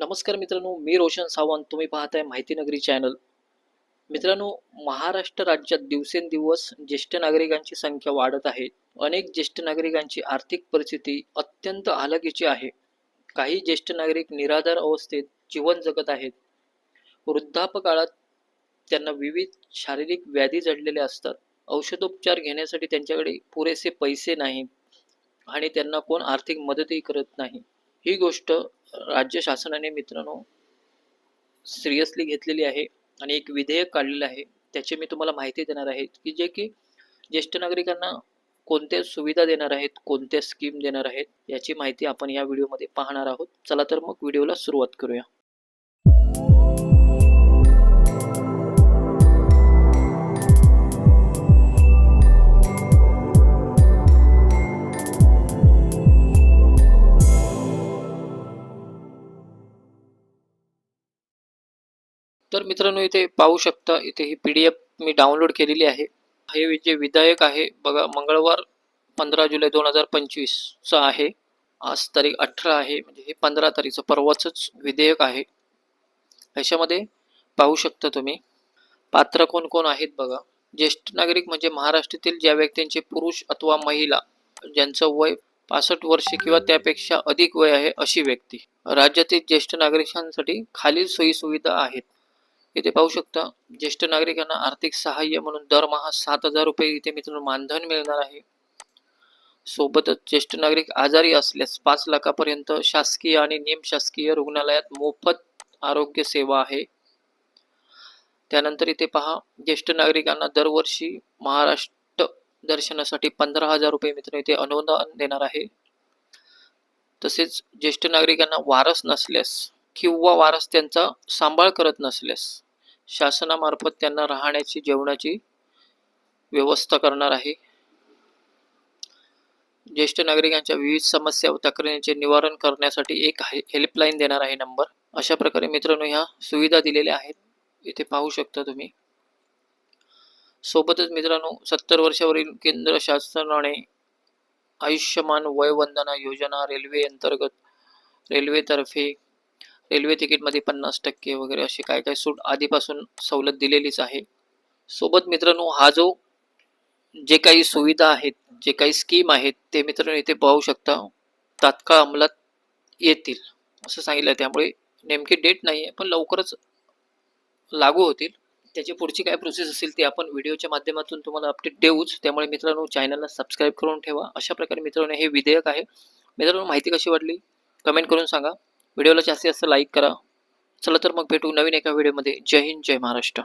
नमस्कार मित्रांनो मी रोशन सावंत. तुम्ही पाहताय माहिती नगरी चॅनल. मित्रांनो महाराष्ट्र राज्यात दिवसेंदिवस ज्येष्ठ नागरिकांची संख्या वाढत आहे. अनेक ज्येष्ठ नागरिकांची आर्थिक परिस्थिती अत्यंत हालाकीची आहे. काही ज्येष्ठ नागरिक निराधार अवस्थेत जीवन जगत आहेत. वृद्धापकाळात त्यांना विविध शारीरिक व्याधी जडलेल्या असतात. औषधोपचार घेण्यासाठी त्यांच्याकडे पुरेसे पैसे नाहीत आणि त्यांना कोण आर्थिक मदतही करत नाही. ही गोष्ट राज्य शासनाने मित्रांनो सिरियसली घेतलेली आहे आणि एक विधेयक काढलेलं आहे. त्याची मी तुम्हाला माहिती देणार आहे की जे की ज्येष्ठ नागरिकांना कोणत्या सुविधा देणार आहेत कोणत्या स्कीम देणार आहेत याची माहिती आपण या व्हिडिओमध्ये पाहणार आहोत. चला तर मग व्हिडिओला सुरुवात करूया. तर मित्रांनो इथे पाहू शकता इथे ही पी डी एफ मी डाउनलोड केलेली आहे. हे जे विधायक आहे बघा मंगळवार पंधरा जुलै दोन हजार पंचवीसचं आहे. आज तारीख अठरा आहे म्हणजे हे पंधरा तारीखचं परवाचंच विधेयक आहे. ह्याच्यामध्ये पाहू शकता तुम्ही पात्र कोण कोण आहेत बघा. ज्येष्ठ नागरिक म्हणजे महाराष्ट्रातील ज्या व्यक्तींचे पुरुष अथवा महिला ज्यांचं वय पासष्ट वर्षे किंवा त्यापेक्षा अधिक वय आहे अशी व्यक्ती. राज्यातील ज्येष्ठ नागरिकांसाठी खालील सोयी सुविधा आहेत. इथे पाहू शकता ज्येष्ठ नागरिकांना आर्थिक सहाय्य म्हणून दरमहा सात हजार रुपये इथे मित्रांनो मानधन मिळणार आहे. सोबतच ज्येष्ठ नागरिक आजारी असल्यास पाच लाखापर्यंत शासकीय आणि निमशासकीय रुग्णालयात मोफत आरोग्य सेवा आहे. त्यानंतर इथे पहा ज्येष्ठ नागरिकांना दरवर्षी महाराष्ट्र दर्शनासाठी पंधरा हजार रुपये मित्र इथे अनुदान देणार आहे. तसेच ज्येष्ठ नागरिकांना वारस नसल्यास किंवा वारस त्यांचा सांभाळ करत नसल्यास शासनामार्फत त्यांना राहण्याची जेवणाची व्यवस्था करणार आहे. ज्येष्ठ नागरिकांच्या विविध समस्या व तक्रारींचे निवारण करण्यासाठी एक हे- हेल्पलाईन देणार आहे नंबर अशा प्रकारे मित्रांनो ह्या सुविधा दिलेल्या आहेत. इथे पाहू शकता तुम्ही. सोबतच मित्रांनो सत्तर वर्षावरील केंद्र शासनाने आयुष्यमान वयवंदना योजना रेल्वे अंतर्गत रेल्वेतर्फे रेल्वे तिकीटमध्ये पन्नास टक्के वगैरे अशी काय काय सूट आधीपासून सवलत दिलेलीच आहे. सोबत मित्रांनो हा जो जे काही सुविधा आहेत जे काही स्कीम आहेत ते मित्रांनो इथे पाहू शकता. तात्काळ अंमलात येतील. असं सांगितलं त्यामुळे नेमकी डेट नाही आहे पण लवकरच लागू होतील. त्याची पुढची काय प्रोसेस असेल ती आपण व्हिडिओच्या माध्यमातून तुम्हाला अपडेट देऊच. त्यामुळे मित्रांनो चॅनलला सबस्क्राईब करून ठेवा. अशा प्रकारे मित्रांनो हे विधेयक आहे. मित्रांनो माहिती कशी वाटली? कमेंट करून सांगा. व्हिडिओला जास्तीत जास्त लाईक करा. चला तर मग भेटू नवीन एका व्हिडिओमध्ये. जय हिंद जय महाराष्ट्र.